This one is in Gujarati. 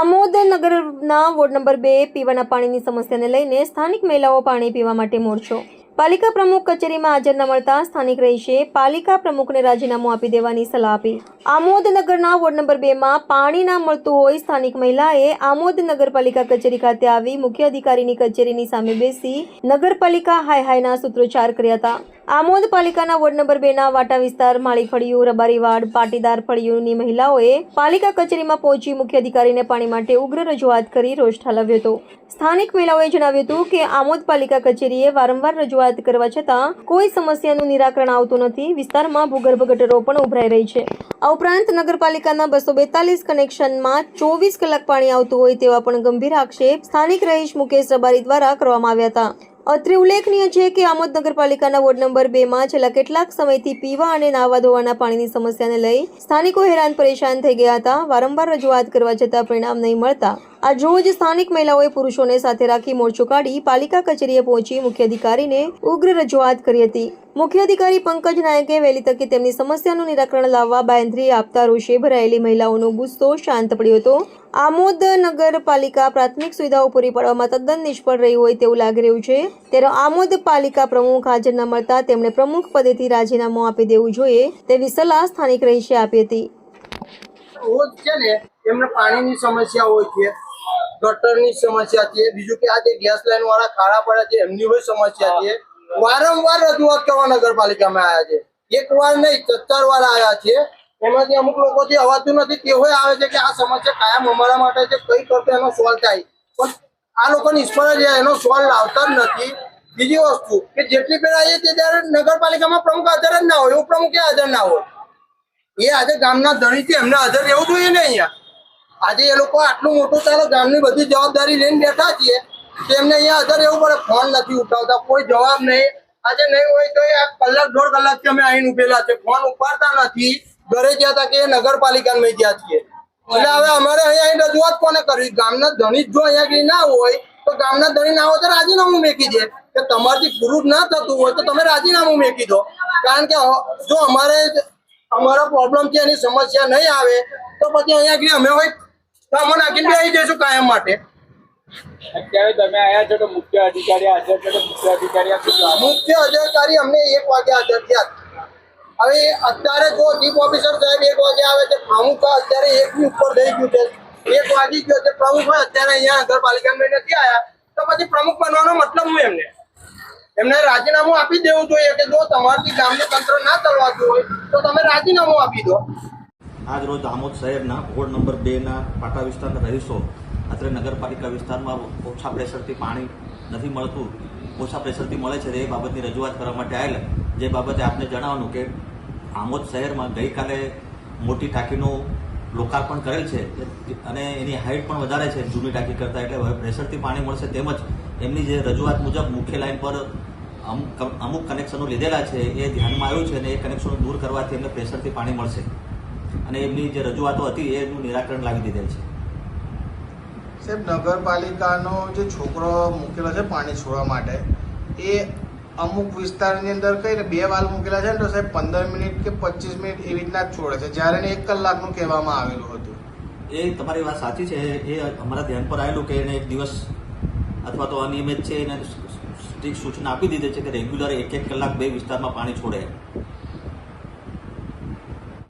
આમોદ નગરના વોર્ડ નંબર બે પીવાના પાણીની સમસ્યાને લઈને સ્થાનિક મહિલાઓ પાણી પીવા માટે મોરચો. પાલિકા પ્રમુખ કચેરીમાં હાજર ન મળતા સ્થાનિક રહીશે પાલિકા પ્રમુખને રાજીનામું આપી દેવાની સલાહ આપી. આમોદ નગરના વોર્ડ નંબર બે માં પાણી ના મળતું હોય સ્થાનિક મહિલાએ આમોદ નગરપાલિકા કચેરી ખાતે આવી મુખ્ય અધિકારીની કચેરીની સામે બેસી નગરપાલિકા હાય હાયના સૂત્રોચ્ચાર કર્યા હતા. આમોદ પાલિકાના વોર્ડ નંબર બે ના વાટા વિસ્તાર માળી ફળિયું રબારીવાડ પાટીદાર ફળિયુંની મહિલાઓએ પાલિકા કચેરીમાં પહોંચી મુખ્ય અધિકારીને પાણી માટે ઉગ્ર રજૂઆત કરી રોષ ઠાલવ્યો હતો. સ્થાનિક મહિલાઓએ જણાવ્યું હતું કે આમોદ પાલિકા કચેરીએ વારંવાર રજૂઆત કરવા છતાં કોઈ સમસ્યાનું નિરાકરણ આવતું નથી. વિસ્તારમાં ભૂગર્ભ ગટરો પણ ઉભરાઈ રહી છે. આ ઉપરાંત નગરપાલિકાના બસો બેતાલીસ કનેક્શનમાં ચોવીસ કલાક પાણી આવતું હોય તેવા પણ ગંભીર આક્ષેપ સ્થાનિક રહીશ મુકેશ રબારી દ્વારા કરવામાં આવ્યા હતા. અત્રે ઉલ્લેખનીય છે કે આમોદ નગરપાલિકાના વોર્ડ નંબર બે માં છેલ્લા કેટલાક સમયથી પીવા અને નાવા ધોવાના પાણીની સમસ્યાને લઈ સ્થાનિકો હેરાન પરેશાન થઈ ગયા હતા. વારંવાર રજૂઆત કરવા છતાં પરિણામ નહીં મળતા આજ રોજ સ્થાનિક મહિલાઓએ પુરુષોને સાથે રાખી મોરચો કાઢી પાલિકા કચેરીએ પહોંચી મુખ્ય અધિકારીને ઉગ્ર રજૂઆત કરી હતી. મુખ્ય અધિકારી પંકજ નાયકે વહેલી તકે તેમની સમસ્યાનું નિરાકરણ લાવવા બાંયધરી આપતા રોષે ભરાયેલી મહિલાઓનો ગુસ્સો શાંત પડ્યો હતો. આમોદ નગરપાલિકા પ્રાથમિક સુવિધાઓ પૂરી પાડવામાં તદ્દન નિષ્ફળ રહી હોય તેવું લાગી રહ્યું છે. ત્યારે આમોદ પાલિકા પ્રમુખ હાજર ન મળતા તેમણે પ્રમુખ પદેથી રાજીનામું આપી દેવું જોઈએ તેવી સલાહ સ્થાનિક રહીશે આપી હતી. એમને પાણીની સમસ્યા હોય છે. ગટરની સમસ્યા છે. બીજું કે આ જે ગેસ લાઈન વાળા ખાડા પડ્યા છે એમની હોય સમસ્યા છે. વારંવાર રજૂઆત કરવા નગરપાલિકામાં આવ્યા છે. એક વાર નહીં સત્તર વાર આવ્યા છે. એમાંથી અમુક લોકોથી અવાતું નથી. તેઓય આવે છે કે આ સમસ્યા કાયમ અમારા માટે છે કઈ કરતો એનો સોલ્વ થાય. પણ આ લોકો નિષ્ફળ રહ્યા, એનો સોલ્વ લાવતા જ નથી. બીજી વસ્તુ કે જેટલી પેલા આવીએ તે ત્યારે નગરપાલિકામાં પ્રમુખ હાજર જ ના હોય. એવું પ્રમુખ હાજર ના હોય. એ આજે ગામના ધણીથી એમને હાજર રહેવું જોઈએ ને અહીંયા? આજે એ લોકો આટલું મોટું ચાલો, ગામની બધી જવાબદારી લઈને બેઠા છીએ. તેમને અહીંયા અધર એવું પડે ફોન નથી ઉઠાવતા, કોઈ જવાબ નહીં. આજે નહીં હોય તો આ કલાક, દોઢ કલાકથી અમે અહીં ઉભેલા છે. ફોન ઉપાડતા નથી. ઘરે ગયા હતા કે નગરપાલિકામાં ગયા છીએ. એટલે હવે અમારે અહીંયા અહીં રજૂઆત કોને કરવી? ગામના ધણી જો અહીંયા ના હોય, તો ગામના ધણી ના હોય તો રાજીનામું મેકી દે. કે તમારથી પૂરું ના થતું હોય તો તમે રાજીનામું મેકી દો. કારણ કે જો અમારે અમારો પ્રોબ્લેમ છે, એની સમસ્યા નહીં આવે, તો પછી અહીંયા અમે હોય કામો નાખીને આવી જઈશું કાયમ માટે. અત્યારે તમે આયા છો તો મુખ્ય અધિકારી હાજર છે તો મુખ્ય અધિકારી આ શું જવાબ આપે? મુખ્ય અધિકારી અમને એક વાગે હાજર થયા. હવે અત્યારે જો ચીફ ઓફિસર સાહેબ એક વાગે આવે છે પ્રમુખ અત્યારે ઉપર થઈ ગયું છે. એક વાગી ગયો છે પ્રમુખ અત્યારે અહીંયા નગરપાલિકામાં નથી આવ્યા તો પછી પ્રમુખ બનવાનો મતલબ હું એમને? એમને રાજીનામું આપી દેવું જોઈએ કે જો તમારથી ગામનું તંત્ર ના ચલવાતું હોય તો તમે રાજીનામું આપી દો. આજ રોજ આમોદ શહેરના વોર્ડ નંબર બેના પાટા વિસ્તારના રહીશો અત્રે નગરપાલિકા વિસ્તારમાં ઓછા પ્રેશરથી પાણી નથી મળતું. ઓછા પ્રેશરથી મળે છે એ બાબતની રજૂઆત કરવા માટે આવેલા. જે બાબતે આપને જણાવવાનું કે આમોદ શહેરમાં ગઈકાલે મોટી ટાંકીનું લોકાર્પણ કરેલ છે અને એની હાઇટ પણ વધારે છે જૂની ટાંકી કરતાં એટલે હવે પ્રેશરથી પાણી મળશે તેમજ એમની જે રજૂઆત મુજબ મુખ્ય લાઇન પર અમુક કનેક્શનો લીધેલા છે એ ધ્યાનમાં આવ્યું છે અને એ કનેક્શનો દૂર કરવાથી એમને પ્રેશરથી પાણી મળશે. અને એમની જે રજૂઆતો હતી એનું નિરાકરણ લાવી દીધેલ છે. સાહેબ નગરપાલિકાનો જે છોકરો મૂકેલો છે પાણી છોડવા માટે એ અમુક વિસ્તારની અંદર કઈને બે વાલ મૂકેલા છે ને તો સાહેબ પંદર મિનિટ કે પચીસ મિનિટ એવી રીતના જ છોડે છે જ્યારે એને એક કલાકનું કહેવામાં આવેલું હતું. એ તમારી વાત સાચી છે. એ અમારા ધ્યાન પર આવેલું કે એને એક દિવસ અથવા તો અનિયમિત છે એને સ્ટ્રિક્ટ સૂચના આપી દીધી છે કે રેગ્યુલર એક એક કલાક બે વિસ્તારમાં પાણી છોડે